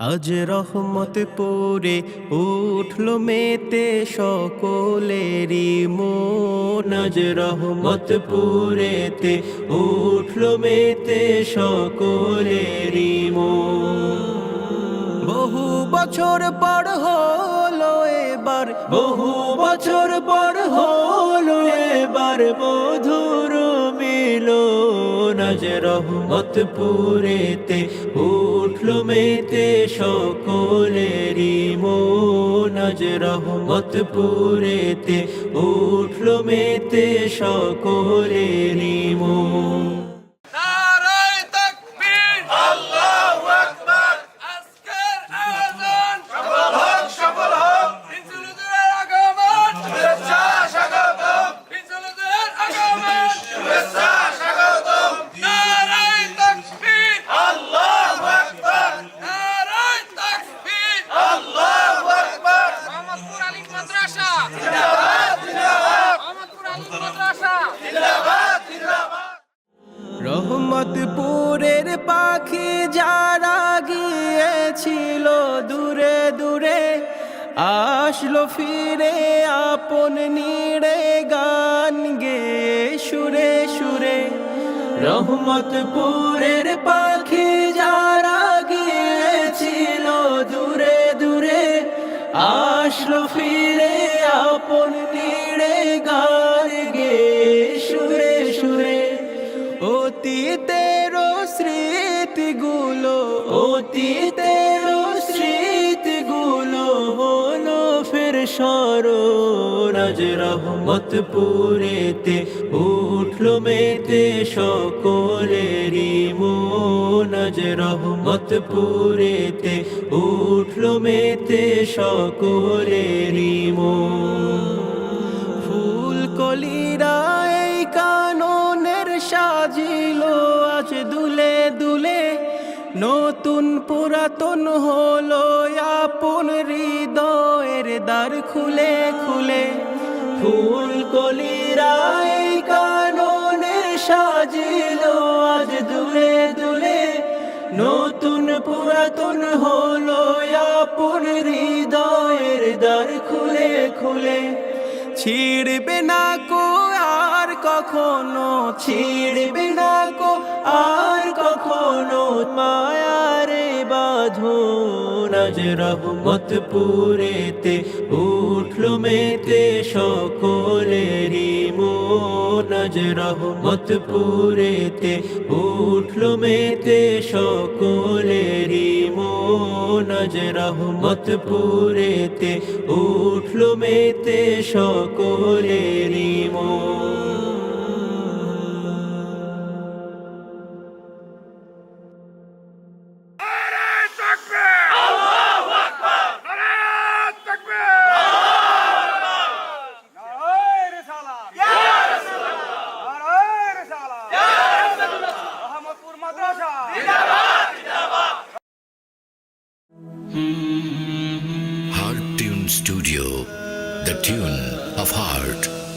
আজ রহমত পরে উঠল মেতে সকলেরই মন। আজ রহমত পুরেতে উঠল মেতে সকলেরই মন। বহু বছর পর হলো এবার, বহু বছর পর হলো এবার মধুর মিলো নজ রহমত পুরেতে উঠল মেতে সকলেরই মন। নজ রহমত পুরেতে উঠল মেতে সকলেরই মন। রহমতপুরের পাখি যারা গিয়েছিল দূরে দূরে, আসলো ফিরে আপন নিড়ে গান গে সুরে সুরে। রহমতপুরের পাখি যারা গিয়েছিল দূরে দূরে, আসলো ফিরে আপন নিড়ে গান গে সুরে সুরে। অতীতের স্মৃতিগুলো অতীতের স্মৃতিগুলো হলো ফের স্মরণ আজ রহমত পুরেতে উঠল মেতে সকলেরই আজ রহমত পুরেতে উঠল মেতে সকলেরই মন। ফুল কলিরা নতুন পুরাতন হলো আপন হৃদয়ের দ্বার খুলে খুলে। ফুল কলিরা এই কাননের সাজিল আজ দুলে দুলে। নতুন পুরাতন হলো আপন হৃদয়ের দ্বার খুলে খুলে। ছিড়বে না কো আর কখনো, ছিড়বে না কো আর কখনো মায়ারে বাঁধো নাজ রহমত পুরেতে, উঠল মেতে সকলেরই মন। আজ রহমত পুরেতে, উঠল মেতে সকলেরই মন। আজ রহমত পুরেতে, উঠল মেতে সকলেরই মন। Heart Tune Studio, the tune of heart.